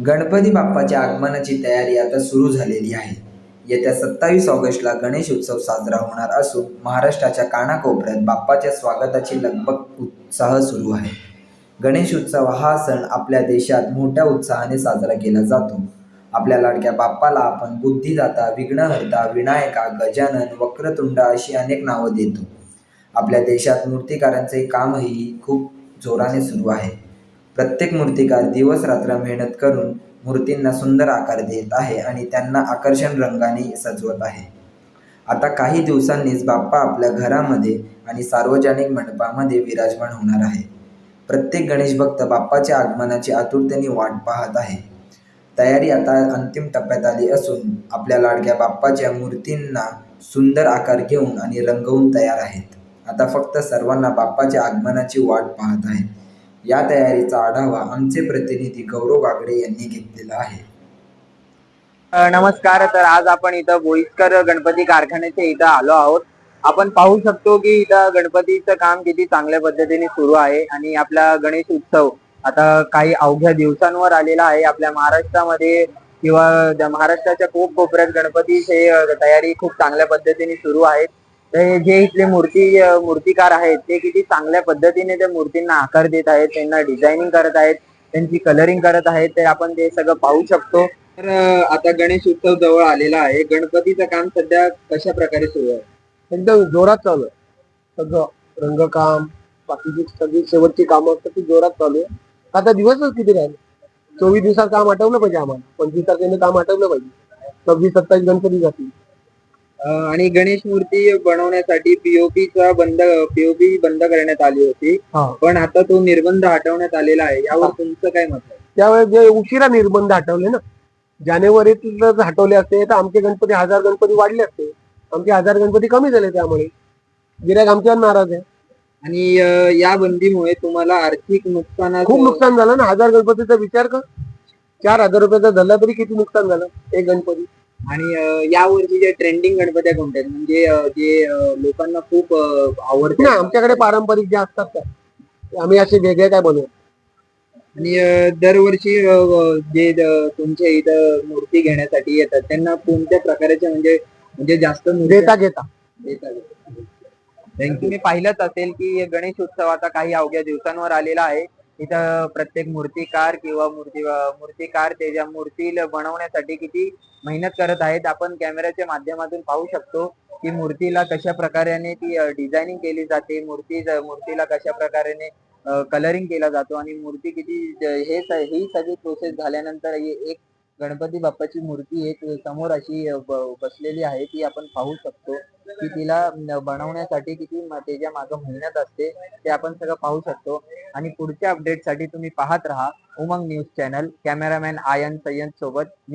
गणपती बाप्पाच्या आगमनाची तयारी आता सुरू झालेली आहे. येत्या सत्तावीस ऑगस्टला गणेश उत्सव साजरा होणार असून महाराष्ट्राच्या कानाकोपऱ्यात बाप्पाच्या स्वागताची लगबग उत्साह सुरू आहे. गणेश उत्सव हा सण आपल्या देशात मोठ्या उत्साहाने साजरा केला जातो. आपल्या लाडक्या बाप्पाला आपण बुद्धिदाता विघ्नहर्ता विनायका गजानन वक्रतुंड अशी अनेक नावं देतो. आपल्या देशात मूर्तिकारांचे कामही खूप जोराने सुरू आहे. प्रत्येक मूर्तिकार दिवस रात्र मेहनत करून मूर्तींना सुंदर आकार देत आहे आणि त्यांना आकर्षण रंगाने सजवत आहे. आता काही दिवसांनीच बाप्पा आपल्या घरामध्ये आणि सार्वजनिक मंडपामध्ये विराजमान होणार आहे. प्रत्येक गणेश भक्त बाप्पाच्या आगमनाची आतुरतेने वाट पाहत आहे. तयारी आता अंतिम टप्प्यात आली असून आपल्या लाडक्या बाप्पाच्या मूर्तींना सुंदर आकार घेऊन आणि रंगवून तयार आहेत. आता फक्त सर्वांना बाप्पाच्या आगमनाची वाट पाहत आहेत या तयारीचा आढावा आमचे प्रतिनिधी गौरव बागडे यांनी घेतलेला आहे. नमस्कार तर आज आपण इथं बोईसकर गणपती कारखान्याच्या इथं आलो आहोत. आपण पाहू शकतो की इथं गणपतीचं काम किती चांगल्या पद्धतीने सुरू आहे आणि आपला गणेश उत्सव आता काही अवघ्या दिवसांवर आलेला आहे. आपल्या महाराष्ट्रामध्ये किंवा महाराष्ट्राच्या खूप कोपऱ्यात गणपतीचे तयारी खूप चांगल्या पद्धतीने सुरू आहेत. जे इथले मूर्ती मूर्तिकार आहेत ते किती चांगल्या पद्धतीने त्या मूर्तींना आकार देत आहेत त्यांना डिझायनिंग करत आहेत त्यांची कलरिंग करत आहेत ते आपण ते सगळं पाहू शकतो. तर आता गणेश उत्सव जवळ आलेला आहे. गणपतीचं काम सध्या कशा प्रकारे सुरू आहे? एकदम जोरात चालू आहे. सगळं रंगकाम बाकीची सगळी शेवटची कामं असतात ती जोरात चालू आहे. आता दिवसच किती राहिले? चोवीस दिवसात काम आठवलं पाहिजे आम्हाला. पंचवीस तारखेने काम आठवलं पाहिजे. सव्वीस सत्तावीस गणपती जातील. आणि गणेश मूर्ती बनवण्यासाठी पीओपीचा बंद पीओपी बंद करण्यात आली होती. हा. पण आता तो निर्बंध हटवण्यात आलेला आहे. यावर तुमचं काय मत आहे? त्यावेळेस जे उशिरा निर्बंध हटवले ना जानेवारीत जर हटवले असते तर आमचे गणपती हजार गणपती वाढले असते. आमचे हजार गणपती कमी झाले त्यामुळे. गिरायक आमच्यावर नाराज आहे. आणि अ, या बंदीमुळे तुम्हाला आर्थिक नुकसान खूप नुकसान झालं ना हजार गणपतीचा विचार कर. चार हजार रुपयाचा झाला तरी किती नुकसान झालं एक गणपती. आणि अ, यावर्षी जे ट्रेंडिंग गणपत्या कोणत्या आहेत? म्हणजे जे लोकांना खूप आवडते. आमच्याकडे पारंपरिक जे असतात त्या आम्ही असे वेगळे काय बनवू आणि दरवर्षी जे तुमच्या इथं मूर्ती घेण्यासाठी येतात त्यांना कोणत्या प्रकारचे म्हणजे म्हणजे जास्त देता घेता थँक्यू तुम्ही पाहिलंच असेल की गणेश उत्सव आता काही अवघ्या दिवसांवर आलेला आहे. इथं प्रत्येक मूर्तिकार किंवा मूर्ती मूर्तिकार त्याच्या मूर्ती बनवण्यासाठी किती मेहनत करत आहेत आपण कॅमेऱ्याच्या माध्यमातून पाहू शकतो की मूर्तीला कशा प्रकारे ती डिझायनिंग केली जाते मूर्ती मूर्तीला कशा प्रकारे कलरिंग केला जातो आणि मूर्ती किती हे ही सगळी प्रोसेस झाल्यानंतर हे एक गणपती बाप्पाची मूर्ती एक समोर अशी बसलेली आहे ती आपण पाहू शकतो की तिला बनवण्यासाठी किती त्याच्या मागं मेहनत असते ते आपण सगळं पाहू शकतो. आणि पुढच्या अपडेटसाठी तुम्ही पाहत रहा Umang news channel. Cameraman Ayan Sayyad सोबत. मी